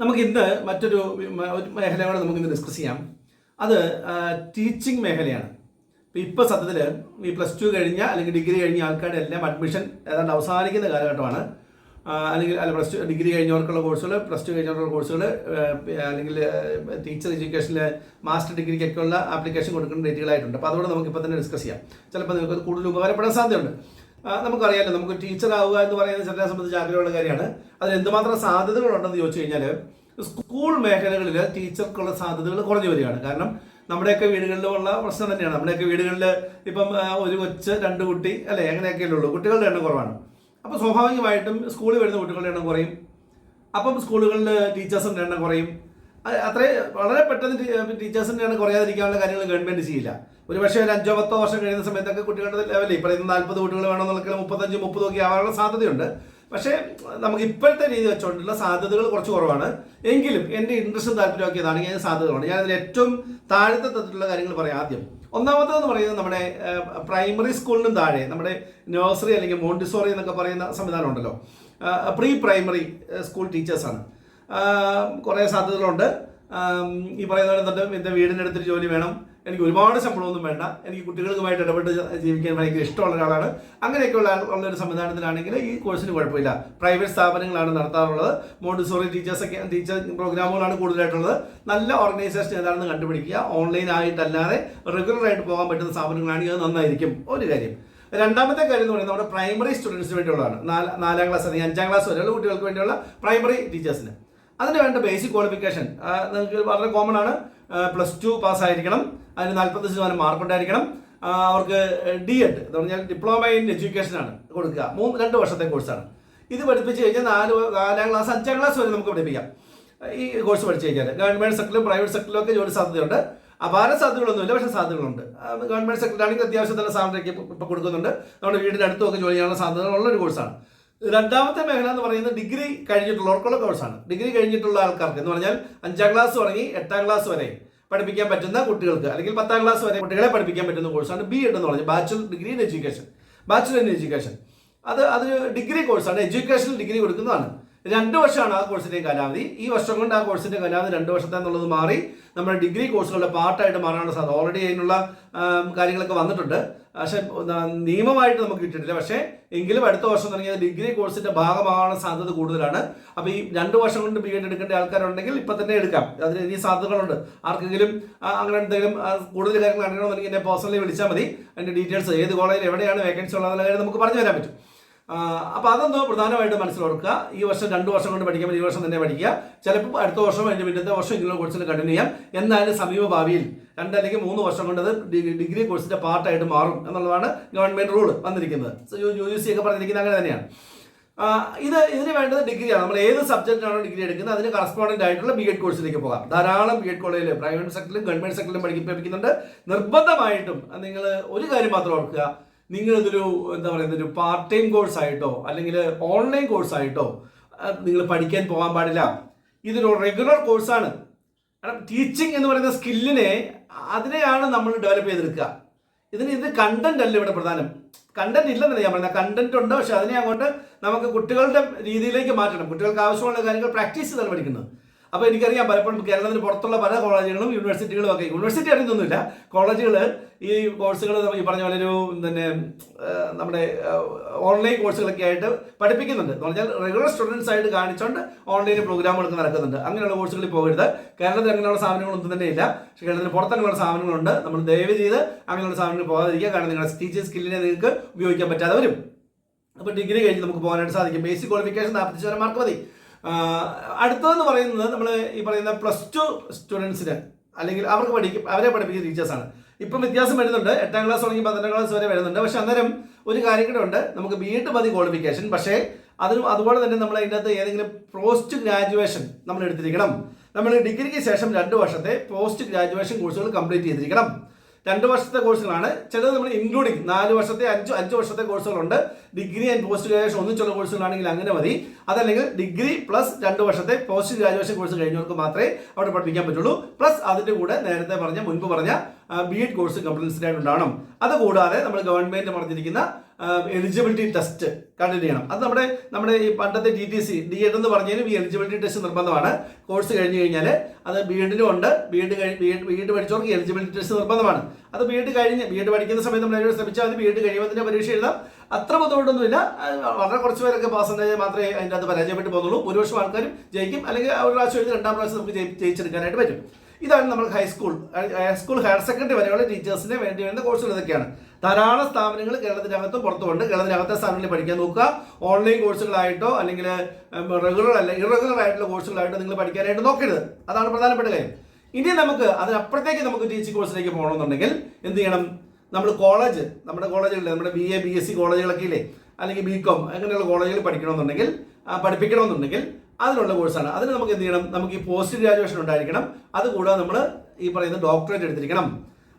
നമുക്ക് ഇന്ന് മറ്റൊരു മേഖലയോടെ നമുക്ക് ഇന്ന് ഡിസ്കസ് ചെയ്യാം. അത് ടീച്ചിങ് മേഖലയാണ്. ഇപ്പം ഇപ്പോൾ സത്യത്തിൽ ഈ പ്ലസ് ടു കഴിഞ്ഞ അല്ലെങ്കിൽ ഡിഗ്രി കഴിഞ്ഞ ആൾക്കാരുടെ എല്ലാം അഡ്മിഷൻ ഏതാണ്ട് അവസാനിക്കുന്ന കാലഘട്ടമാണ്. അല്ലെങ്കിൽ അല്ല പ്ലസ് ടു ഡിഗ്രി കഴിഞ്ഞവർക്കുള്ള കോഴ്സുകൾ പ്ലസ് ടു കഴിഞ്ഞവർക്കുള്ള കോഴ്സുകൾ അല്ലെങ്കിൽ ടീച്ചർ എഡ്യൂക്കേഷനിൽ മാസ്റ്റർ ഡിഗ്രിക്കൊക്കെ ഉള്ള ആപ്ലിക്കേഷൻ കൊടുക്കുന്ന ഡേറ്റുകളായിട്ടുണ്ട് അപ്പോൾ അതുകൊണ്ട് നമുക്ക് ഇപ്പോൾ തന്നെ ഡിസ്കസ് ചെയ്യാം. ചിലപ്പോൾ നിങ്ങൾക്ക് കൂടുതൽ ഉപകാരപ്പെടാൻ സാധ്യതയുണ്ട്. നമുക്കറിയാലോ നമുക്ക് ടീച്ചർ ആവുക എന്ന് പറയുന്നത് ചിലരെ സംബന്ധിച്ച് ആഗ്രഹമുള്ള കാര്യമാണ്. അതിൽ എന്തുമാത്രം സാധ്യതകളുണ്ടെന്ന് ചോദിച്ചു കഴിഞ്ഞാൽ സ്കൂൾ മേഖലകളിൽ ടീച്ചർക്കുള്ള സാധ്യതകൾ കുറഞ്ഞു വരികയാണ്. കാരണം നമ്മുടെയൊക്കെ വീടുകളിലുള്ള പ്രശ്നം തന്നെയാണ്. നമ്മുടെയൊക്കെ വീടുകളിൽ ഇപ്പം ഒരു കൊച്ച് രണ്ട് കുട്ടി അല്ലെ? അങ്ങനെയൊക്കെയല്ലേ ഉള്ളൂ. കുട്ടികളുടെ എണ്ണം കുറവാണ്. അപ്പോൾ സ്വാഭാവികമായിട്ടും സ്കൂളിൽ വരുന്ന കുട്ടികളുടെ എണ്ണം കുറയും. അപ്പം സ്കൂളുകളിൽ ടീച്ചേഴ്സിന്റെ എണ്ണം കുറയും. അത് അത്രേ വളരെ പെട്ടെന്ന് ടീച്ചേഴ്സിന്റെ എണ്ണം കുറയാതിരിക്കാനുള്ള കാര്യങ്ങൾ ഗവൺമെന്റ് ചെയ്യില്ല. ഒരു പക്ഷേ ഒരു അഞ്ചോ പത്തോ വർഷം കഴിയുന്ന സമയത്തൊക്കെ കുട്ടികളുടെ ലെവലിൽ ഈ ഇന്ന് നാൽപ്പത് കുട്ടികൾ വേണമെന്നുള്ള മുപ്പത്തഞ്ച് മുപ്പത് ഒക്കെ ആവാനുള്ള സാധ്യതയുണ്ട്. പക്ഷേ നമുക്ക് ഇപ്പോഴത്തെ രീതി വെച്ചുകൊണ്ടുള്ള സാധ്യതകൾ കുറച്ച് കുറവാണ്. എങ്കിലും എന്റെ ഇൻട്രസ്റ്റും താല്പര്യമൊക്കെ ഇതാണെങ്കിൽ അതിന് സാധ്യതകളുണ്ട് ഞാനതിൽ ഏറ്റവും താഴ്ത്ത തരത്തിലുള്ള കാര്യങ്ങൾ പറയാം ആദ്യം. ഒന്നാമത്തേന്ന് പറയുന്നത് നമ്മുടെ പ്രൈമറി സ്കൂളിനും താഴെ നമ്മുടെ നഴ്സറി അല്ലെങ്കിൽ മോണ്ടിസോറി എന്നൊക്കെ പറയുന്ന സംവിധാനം ഉണ്ടല്ലോ. പ്രീ പ്രൈമറി സ്കൂൾ ടീച്ചേഴ്സാണ് കുറേ സാധ്യതകളുണ്ട്. ഈ പറയുന്ന എന്റെ വീടിന്റെ അടുത്തൊരു ജോലി വേണം. എനിക്ക് ഒരുപാട് ശമ്പളമൊന്നും വേണ്ട. എനിക്ക് കുട്ടികൾക്കുമായിട്ട് ഇടപെട്ട് ജീവിക്കാൻ ഭയങ്കര ഇഷ്ടമുള്ള ഒരാളാണ്. അങ്ങനെയൊക്കെയുള്ള ഉള്ള ഒരു സംവിധാനത്തിലാണെങ്കിൽ ഈ കോഴ്സിന് കുഴപ്പമില്ല. പ്രൈവറ്റ് സ്ഥാപനങ്ങളാണ് നടത്താറുള്ളത്. മോണ്ടിസോറി ടീച്ചേഴ്സൊക്കെ ടീച്ചർ പ്രോഗ്രാമുകളാണ് കൂടുതലായിട്ടുള്ളത്. നല്ല ഓർഗനൈസേഷൻ ഏതാണെന്ന് കണ്ടുപിടിക്കുക. റെഗുലർ ആയിട്ട് പോകാൻ പറ്റുന്ന സ്ഥാപനങ്ങളാണെങ്കിൽ അത് നന്നായിരിക്കും. ഒരു കാര്യം. രണ്ടാമത്തെ കാര്യം എന്ന് പറയുന്നത് നമ്മുടെ പ്രൈമറി സ്റ്റുഡൻസിന് വേണ്ടിയുള്ളതാണ്. നാല് നാലാം ക്ലാസ് അല്ലെങ്കിൽ അഞ്ചാം ക്ലാസ് വരെയുള്ള കുട്ടികൾക്ക് വേണ്ടിയുള്ള പ്രൈമറി ടീച്ചേഴ്സിന്. അതിന് വേണ്ട ബേസിക് ക്വാളിഫിക്കേഷൻ നിങ്ങൾക്ക് വളരെ കോമൺ ആണ്. പ്ലസ് ടു പാസ്സായിരിക്കണം. അതിന് നാൽപ്പത് ശതമാനം മാർക്ക് ഉണ്ടായിരിക്കണം. അവർക്ക് ഡി എഡ് എന്ന് പറഞ്ഞാൽ ഡിപ്ലോമ ഇൻ എഡ്യൂക്കേഷൻ ആണ് കൊടുക്കുക. മൂന്ന് രണ്ട് വർഷത്തെ കോഴ്സാണ് ഇത് പഠിപ്പിച്ച് കഴിഞ്ഞാൽ നാല് നാലാം ക്ലാസ് അഞ്ചാം ക്ലാസ് വരെ നമുക്ക് പഠിപ്പിക്കാം. ഈ കോഴ്സ് പഠിച്ചു കഴിഞ്ഞാൽ ഗവൺമെന്റ് സെക്ടറിലും പ്രൈവറ്റ് സെക്ടറിലും ഒക്കെ ജോലി സാധ്യതയുണ്ട്. അപാര സാധ്യതകളൊന്നുമില്ല പക്ഷേ സാധ്യതകളുണ്ട്. ഗവൺമെന്റ് സെക്ടറിലാണെങ്കിൽ അത്യാവശ്യം തന്നെ സാലറിയൊക്കെ ഇപ്പോൾ കൊടുക്കുന്നുണ്ട്. നമ്മുടെ വീടിന്റെ അടുത്തുമൊക്കെ ജോലി ചെയ്യാനുള്ള സാധ്യതകളുള്ള ഒരു കോഴ്സാണ് രണ്ടാമത്തെ മേഖല എന്ന് പറയുന്നത് ഡിഗ്രി കഴിഞ്ഞിട്ടുള്ളവർക്കുള്ള കോഴ്സാണ് ഡിഗ്രി കഴിഞ്ഞിട്ടുള്ള ആൾക്കാർക്ക് എന്ന് പറഞ്ഞാൽ അഞ്ചാം ക്ലാസ് തുടങ്ങി എട്ടാം ക്ലാസ് വരെ പഠിപ്പിക്കാൻ പറ്റുന്ന കുട്ടികൾക്ക് അല്ലെങ്കിൽ പത്താം ക്ലാസ് വരെ കുട്ടികളെ പഠിപ്പിക്കാൻ പറ്റുന്ന കോഴ്സാണ് ബി എഡ് എന്ന് പറഞ്ഞാൽ bachelor degree in education bachelor in education അത് അതൊരു ഡിഗ്രി കോഴ്സാണ് എഡ്യൂക്കേഷണൽ ഡിഗ്രി കൊടുക്കുന്നതാണ്. രണ്ട് വർഷമാണ് ആ കോഴ്സിന്റെ കാലാവധി. ഈ വർഷം കൊണ്ട് ആ കോഴ്സിന്റെ കാലാവധി രണ്ട് വർഷത്തെ എന്നുള്ളത് മാറി നമ്മുടെ ഡിഗ്രി കോഴ്സുകളുടെ പാർട്ടായിട്ട് മാറാനുള്ള സാധ്യത ഓൾറെഡി അതിനുള്ള കാര്യങ്ങളൊക്കെ വന്നിട്ടുണ്ട്. പക്ഷെ നിയമമായിട്ട് നമുക്ക് കിട്ടിയിട്ടില്ല. പക്ഷേ എങ്കിലും അടുത്ത വർഷം തുടങ്ങിയത് ഡിഗ്രി കോഴ്സിന്റെ ഭാഗമാകാനുള്ള സാധ്യത കൂടുതലാണ്. അപ്പോൾ ഈ രണ്ട് വർഷം കൊണ്ട് ബി എഡ് എടുക്കേണ്ട ആൾക്കാരുണ്ടെങ്കിൽ ഇപ്പം തന്നെ എടുക്കാം. അതിന് ഇനി സാധ്യതകളുണ്ട്. ആർക്കെങ്കിലും അങ്ങനെ എന്തെങ്കിലും കൂടുതൽ കാര്യങ്ങൾ അറിയണമെന്നുണ്ടെങ്കിൽ എന്നെ പേഴ്സണലി വിളിച്ചാൽ മതി. അതിന്റെ ഡീറ്റെയിൽസ് ഏത് കോളേജിൽ എവിടെയാണ് വേക്കൻസി ഉള്ളതെന്നുള്ള കാര്യം നമുക്ക് പറഞ്ഞു തരാൻ പറ്റും. അപ്പോൾ അതൊന്ന് പ്രധാനമായിട്ട് മനസ്സിലോർക്കുക ഈ വർഷം രണ്ട് വർഷം കൊണ്ട് പഠിക്കുമ്പോൾ ഈ വർഷം തന്നെ പഠിക്കുക. ചിലപ്പോൾ അടുത്ത വർഷം അതിന്റെ പിന്നത്തെ വർഷം ഇങ്ങനെ കോഴ്സിൽ കണ്ടിന്യൂ ചെയ്യാം. എന്നാലും സമീപ ഭാവിയിൽ രണ്ട് അല്ലെങ്കിൽ മൂന്ന് വർഷം കൊണ്ട് അത് ഡിഗ്രി കോഴ്സിന്റെ പാർട്ടായിട്ട് മാറും എന്നുള്ളതാണ് ഗവൺമെന്റ് റൂൾ വന്നിരിക്കുന്നത്. യു യു സി ഒക്കെ പറഞ്ഞിരിക്കുന്നത് അങ്ങനെ തന്നെയാണ്. ഇത് ഇതിന് വേണ്ടത് ഡിഗ്രിയാണ് നമ്മൾ ഏത് സബ്ജക്റ്റിനാണോ ഡിഗ്രി എടുക്കുന്നത് അതിന് കറസ്പോണ്ടന്റ് ആയിട്ടുള്ള ബി എഡ് കോഴ്സിലേക്ക് പോകാം. ധാരാളം ബി എഡ് കോളേജിൽ പ്രൈവറ്റ് സെക്ടറിലും ഗവൺമെന്റ് സെക്ടറിലും പഠിപ്പിക്കുന്നുണ്ട്. നിർബന്ധമായിട്ടും നിങ്ങൾ ഒരു കാര്യം മാത്രം ഓർക്കുക. നിങ്ങൾ ഇതൊരു എന്താ പറയുന്നത് ഒരു പാർട്ട് ടൈം കോഴ്സ് ആയിട്ടോ അല്ലെങ്കിൽ ഓൺലൈൻ കോഴ്സ് ആയിട്ടോ നിങ്ങൾ പഠിക്കാൻ പോകാൻ പാടില്ല. ഇതൊരു റെഗുലർ കോഴ്സാണ് കാരണം ടീച്ചിങ് എന്ന് പറയുന്ന സ്കില്ലിനെ അതിനെയാണ് നമ്മൾ ഡെവലപ്പ് ചെയ്തെടുക്കുക. ഇതിന് ഇത് കണ്ടന്റ് അല്ല ഇവിടെ പ്രധാനം. കണ്ടന്റ് ഇല്ലെന്നല്ല ഞാൻ പറയുന്നത് കണ്ടന്റ് ഉണ്ട് പക്ഷെ അതിനെ അങ്ങോട്ട് നമുക്ക് കുട്ടികളുടെ രീതിയിലേക്ക് മാറ്റണം. കുട്ടികൾക്ക് ആവശ്യമുള്ള കാര്യങ്ങൾ പ്രാക്ടീസ് ചെയ്താണ് പഠിക്കുന്നത്. അപ്പോൾ എനിക്കറിയാം പലപ്പോഴും കേരളത്തിന് പുറത്തുള്ള പല കോളേജുകളും യൂണിവേഴ്സിറ്റികളും ഒക്കെ യൂണിവേഴ്സിറ്റി അറിയുന്നൊന്നുമില്ല കോളേജുകൾ ഈ കോഴ്സുകൾ ഈ പറഞ്ഞ പോലെ ഒരു പിന്നെ നമ്മുടെ ഓൺലൈൻ കോഴ്സുകളൊക്കെ ആയിട്ട് പഠിപ്പിക്കുന്നുണ്ട്. എന്ന് പറഞ്ഞാൽ റെഗുലർ സ്റ്റുഡൻസ് ആയിട്ട് കാണിച്ചുകൊണ്ട് ഓൺലൈൻ പ്രോഗ്രാമുകളൊക്കെ നടക്കുന്നുണ്ട്. അങ്ങനെയുള്ള കോഴ്സുകളിൽ പോകരുത്. കേരളത്തിൽ അങ്ങനെയുള്ള സ്ഥാപനങ്ങളൊന്നും തന്നെ ഇല്ല. പക്ഷേ കേരളത്തിൽ പുറത്തങ്ങനെയുള്ള സ്ഥാപനങ്ങളുണ്ട് നമ്മൾ ദയവ് ചെയ്ത് അങ്ങനെയുള്ള സ്ഥാപനങ്ങളിൽ പോകാതിരിക്കുക. കാരണം നിങ്ങളുടെ ടീച്ചിങ് സ്കില്ലിനെ നിങ്ങൾക്ക് ഉപയോഗിക്കാൻ പറ്റാതെ വരും. അപ്പോൾ ഡിഗ്രി കഴിഞ്ഞ് നമുക്ക് പോകാനായിട്ട് സാധിക്കും. ബേസിക് ക്വാളിഫിക്കേഷൻ നാൽപ്പത്തി ശതമാനം മാർക്ക് മതി. അടുത്തതെന്ന് പറയുന്നത് നമ്മൾ ഈ പറയുന്ന പ്ലസ് ടു സ്റ്റുഡൻസിന് അല്ലെങ്കിൽ അവർക്ക് പഠിക്കും അവരെ പഠിപ്പിക്കുന്ന ടീച്ചേഴ്സാണ് ഇപ്പം വ്യത്യാസം വരുന്നുണ്ട്. എട്ടാം ക്ലാസ് തുടങ്ങി പന്ത്രണ്ടാം ക്ലാസ് വരെ വരുന്നുണ്ട്. പക്ഷെ അന്നേരം ഒരു കാര്യം കൂടെ ഉണ്ട്. നമുക്ക് ബി എഡ് മതി ക്വാളിഫിക്കേഷൻ പക്ഷേ അതിനും അതുപോലെ തന്നെ നമ്മൾ അതിന്റെ അകത്ത് ഏതെങ്കിലും പോസ്റ്റ് ഗ്രാജുവേഷൻ നമ്മൾ എടുത്തിരിക്കണം. നമ്മൾ ഡിഗ്രിക്ക് ശേഷം രണ്ട് വർഷത്തെ പോസ്റ്റ് ഗ്രാജുവേഷൻ കോഴ്സുകൾ കംപ്ലീറ്റ് ചെയ്തിരിക്കണം. രണ്ട് വർഷത്തെ കോഴ്സുകളാണ്. ചിലത് നമ്മൾ ഇൻക്ലൂഡിങ് നാല് വർഷത്തെ അഞ്ച് അഞ്ച് വർഷത്തെ കോഴ്സുകളുണ്ട്. ഡിഗ്രി ആൻഡ് പോസ്റ്റ് ഗ്രാജുവേഷൻ ഒന്നിച്ചുള്ള കോഴ്സുകളാണെങ്കിൽ അങ്ങനെ മതി. അതല്ലെങ്കിൽ ഡിഗ്രി പ്ലസ് രണ്ട് വർഷത്തെ പോസ്റ്റ് ഗ്രാജുവേഷൻ കോഴ്സ് കഴിഞ്ഞവർക്ക് മാത്രമേ അവിടെ പഠിപ്പിക്കാൻ പറ്റുള്ളൂ. പ്ലസ് അതിന്റെ കൂടെ നേരത്തെ പറഞ്ഞ മുൻപ് പറഞ്ഞ ബി എഡ് കോഴ്സ് കമ്പൽസറി ആയിട്ടുണ്ടാവണം അതുകൂടാതെ നമ്മൾ ഗവൺമെന്റ് പറഞ്ഞിരിക്കുന്ന എലിജിബിലിറ്റി ടെസ്റ്റ് കണ്ടിന്യൂ ചെയ്യണം. അത് നമ്മുടെ നമ്മുടെ ഈ പണ്ടത്തെ T T C D Ed എന്ന് പറഞ്ഞാലും ഈ എലിജിബിലിറ്റി ടെസ്റ്റ് നിർബന്ധമാണ്. കോഴ്സ് കഴിഞ്ഞു കഴിഞ്ഞാൽ അത് ബി എഡിനും ഉണ്ട്. B Ed Ed B Ed പഠിച്ചവർക്ക് eligibility test നിർബന്ധമാണ്. അത് ബി എഡ് കഴിഞ്ഞ് ബി എഡ് പഠിക്കുന്ന സമയത്ത് നമ്മൾ അതിനോട് ശ്രമിച്ചാൽ മതി. ബി എഡ് കഴിയുമ്പോൾ തന്നെ പരീക്ഷ എഴുതാം. അത്ര ബുദ്ധിമുട്ടൊന്നുമില്ല. വളരെ കുറച്ച് പേരൊക്കെ പാസഞ്ചേജ് മാത്രമേ അതിന്റെ അത് പരാജയപ്പെട്ട് പോകുന്നുള്ളൂ. ഭൂരിപക്ഷം ആൾക്കാരും ജയിക്കും. അല്ലെങ്കിൽ ഒരു പ്രാവശ്യം എഴുതി രണ്ടാം പ്രാവശ്യം നമുക്ക് ജയി- ജയിച്ചെടുക്കാനായിട്ട് പറ്റും. ഇതാണ് നമ്മൾ ഹൈസ്കൂൾ ഹൈസ്കൂൾ ഹയർ സെക്കൻഡറി വരെയുള്ള ടീച്ചേഴ്സിന് വേണ്ടി വരുന്ന കോഴ്സുകൾ ഇതൊക്കെയാണ്. ധാരാളം സ്ഥാപനങ്ങൾ കേരളത്തിനകത്തും പുറത്തുമുണ്ട്. കേരളത്തിനകത്തെ സ്ഥാപനങ്ങളിൽ പഠിക്കാൻ നോക്കുക. ഓൺലൈൻ കോഴ്സുകളായിട്ടോ അല്ലെങ്കിൽ റെഗുലർ അല്ല ഇറഗുലർ ആയിട്ടുള്ള കോഴ്സുകളായിട്ടോ നിങ്ങൾ പഠിക്കാനായിട്ട് നോക്കരുത്. അതാണ് പ്രധാനപ്പെട്ട കാര്യം. ഇനി നമുക്ക് അതിനപ്പുറത്തേക്ക് നമുക്ക് ടീച്ചിങ് കോഴ്സിലേക്ക് പോകണമെന്നുണ്ടെങ്കിൽ എന്ത് ചെയ്യണം? നമ്മൾ കോളേജ് നമ്മുടെ കോളേജുകളിൽ നമ്മുടെ B A B S C കോളേജുകളൊക്കെ ഇല്ലേ? അല്ലെങ്കിൽ ബി കോം അങ്ങനെയുള്ള കോളേജുകളിൽ പഠിക്കണമെന്നുണ്ടെങ്കിൽ പഠിപ്പിക്കണമെന്നുണ്ടെങ്കിൽ അതിനുള്ള കോഴ്സാണ് അതിന് നമുക്ക് എന്ത് ചെയ്യണം? നമുക്ക് ഈ പോസ്റ്റ് ഗ്രാജുവേഷൻ ഉണ്ടായിരിക്കണം. അതുകൂടാതെ നമ്മൾ ഈ പറയുന്ന ഡോക്ടറേറ്റ് എടുത്തിരിക്കണം.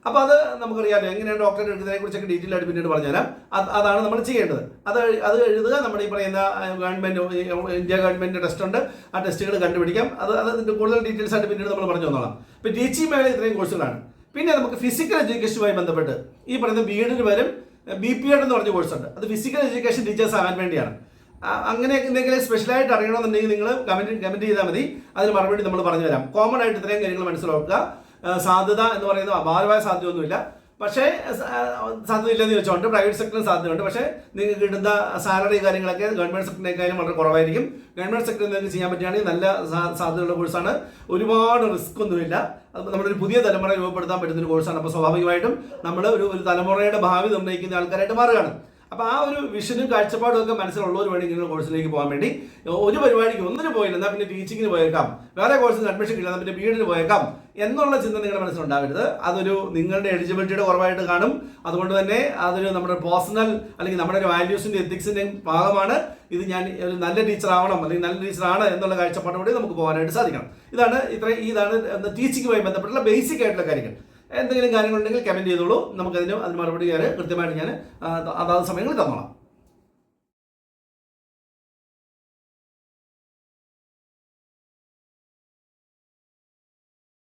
അപ്പോൾ അത് നമുക്കറിയാമല്ലോ എങ്ങനെയാണ് ഡോക്ടറേറ്റ് എടുക്കുന്നതിനെ കുറിച്ചൊക്കെ ഡീറ്റെയിൽ ആയിട്ട് പിന്നീട് പറഞ്ഞുതരാം. അത് അതാണ് നമ്മൾ ചെയ്യേണ്ടത്. അത് അത് എഴുതുക. നമ്മുടെ ഈ പറയുന്ന ഗവൺമെന്റ് ഇന്ത്യ ഗവൺമെന്റ് ടെസ്റ്റ് ഉണ്ട്. ആ ടെസ്റ്റുകൾ കണ്ടുപിടിക്കാം. അത് അത് അതിന്റെ കൂടുതൽ ഡീറ്റെയിൽസ് ആയിട്ട് പിന്നീട് നമ്മൾ പറഞ്ഞു തന്നോളാം. ഇപ്പോൾ ടീച്ചിങ് മേഖല ഇത്രയും കോഴ്സുകളാണ് പിന്നെ നമുക്ക് ഫിസിക്കൽ എഡ്യൂക്കേഷനുമായി ബന്ധപ്പെട്ട് ഈ പറയുന്ന ബി എഡിന് പേരും ബി പി എഡ് എന്ന് പറഞ്ഞ കോഴ്സുണ്ട് അത് ഫിസിക്കൽ എഡ്യൂക്കേഷൻ ടീച്ചേഴ്സ് ആകാൻ വേണ്ടിയാണ്. അങ്ങനെ എന്തെങ്കിലും സ്പെഷ്യലായിട്ട് അറിയണമെന്നുണ്ടെങ്കിൽ നിങ്ങൾ കമന്റ് കമന്റ് ചെയ്താൽ മതി. അതിന് മറുപടി നമ്മൾ പറഞ്ഞു തരാം. കോമൺ ആയിട്ട് ഇത്രയും കാര്യങ്ങൾ മനസ്സിലാക്കുക. സാധ്യത എന്ന് പറയുന്നത് അപാരമായ സാധ്യതയൊന്നുമില്ല. പക്ഷേ സ- ആ, സാധ്യത ഇല്ലെന്ന് ചോദിച്ചോണ്ട് പ്രൈവറ്റ് സെക്ടറിന് സാധ്യതയുണ്ട്. പക്ഷേ നിങ്ങൾക്ക് കിട്ടുന്ന സാലറി കാര്യങ്ങളൊക്കെ ഗവൺമെന്റ് സെക്ടറിനേക്കാളും വളരെ കുറവായിരിക്കും. ഗവൺമെന്റ് സെക്ടറിൽ നിങ്ങൾക്ക് ചെയ്യാൻ പറ്റുകയാണെങ്കിൽ നല്ല സാധ്യതയുള്ള കോഴ്സാണ് ഒരുപാട് റിസ്ക് ഒന്നുമില്ല. അപ്പോൾ നമ്മളൊരു പുതിയ തലമുറ രൂപപ്പെടുത്താൻ പറ്റുന്ന ഒരു കോഴ്സാണ് അപ്പോൾ സ്വാഭാവികമായിട്ടും നമ്മൾ ഒരു ഒരു തലമുറയുടെ ഭാവി നിർണയിക്കുന്ന ആൾക്കാരായിട്ട് മാറുകയാണ്. അപ്പോൾ ആ ഒരു വിഷനും കാഴ്ചപ്പാടും ഒക്കെ മനസ്സിലുള്ളവർ വേണമെങ്കിൽ ഇങ്ങനെ കോഴ്സിലേക്ക് പോകാൻ വേണ്ടി ഒരു പരിപാടിക്ക് ഒന്നിന് പോയില്ല എന്നാൽ പിന്നെ ടീച്ചിങ്ങിന് പോയേക്കാം. വേറെ കോഴ്സിന് അഡ്മിഷൻ കിട്ടില്ല എന്നാൽ പിന്നെ വീടിന് പോയേക്കാം. എന്നുള്ള ചിന്ത നിങ്ങളുടെ മനസ്സിലുണ്ടാവരുത്. അതൊരു നിങ്ങളുടെ എലിജിബിലിറ്റിയുടെ കുറവായിട്ട് കാണും. അതുകൊണ്ട് തന്നെ അതൊരു നമ്മുടെ പേഴ്സണൽ അല്ലെങ്കിൽ നമ്മുടെ ഒരു വാല്യൂസിന്റെ എത്തിക്സിന്റെയും ഭാഗമാണ്. ഇത് ഞാൻ ഒരു നല്ല ടീച്ചർ ആവണം അല്ലെങ്കിൽ നല്ല ടീച്ചറാണ് എന്നുള്ള കാഴ്ചപ്പാടോടെ നമുക്ക് പോകാനായിട്ട് സാധിക്കണം. ഇതാണ് ഇത്ര ഇതാണ് ടീച്ചിങ്ങുമായി ബന്ധപ്പെട്ടുള്ള ബേസിക് ആയിട്ടുള്ള കാര്യങ്ങൾ. എന്തെങ്കിലും കാര്യങ്ങളുണ്ടെങ്കിൽ കമന്റ് ചെയ്തോളൂ. നമുക്കതിന് അതിന് മറുപടി ഞാൻ കൃത്യമായിട്ട് ഞാൻ അതാത് സമയങ്ങളിൽ തന്നോളാം.